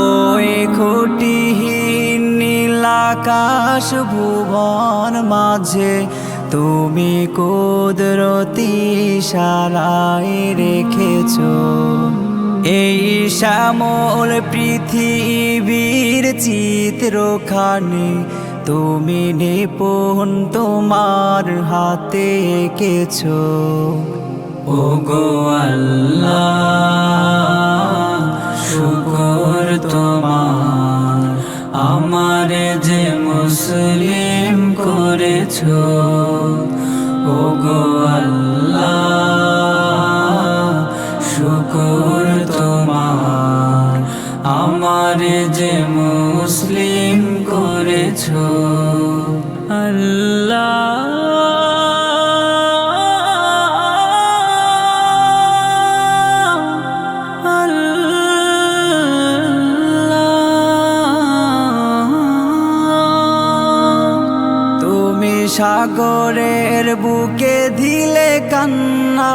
ওই খুঁটিহীন নীলাকাশ ভুবন মাঝে তুমি কুদরতি সারায় রেখেছ। এই শ্যামল পৃথিবীর চিত্রখানি, তুমি নিপুণ তোমার হাতে এঁকেছো। ও গো আল্লাহ, শুকর তোমার, আমার যে মুসলিম করেছ। ও গো আল্লাহ আমার যে মুসলিম করেছ। আল্লাহ। তুমি সাগরের বুকে দিলে কান্না।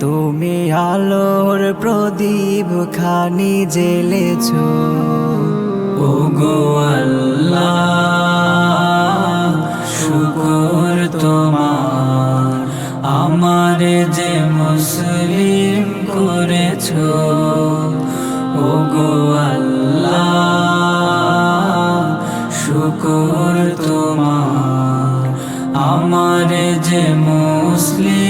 তুমি আলোর প্রদীপ খানি জেলেছ ও গো শুকর তোমার, আমার যে মুসলিম করেছ। ও গো শুকর তোমার, আমার যে মুসলিম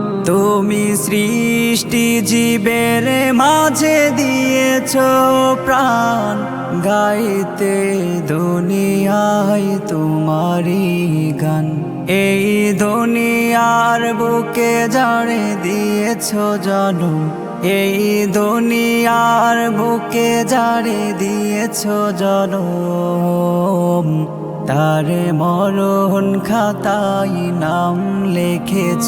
তুমি সৃষ্টি জীবের মাঝে দিয়েছ প্রাণ, গাইতে দুনিয়ায় তোমারি গান। এই দুনিয়ার বুকে জাড়ে দিয়েছ জানো, এই দুনিয়ার বুকে জাড়ে দিয়েছ জনম তারে মরণ খাতায় নাম লিখেছ।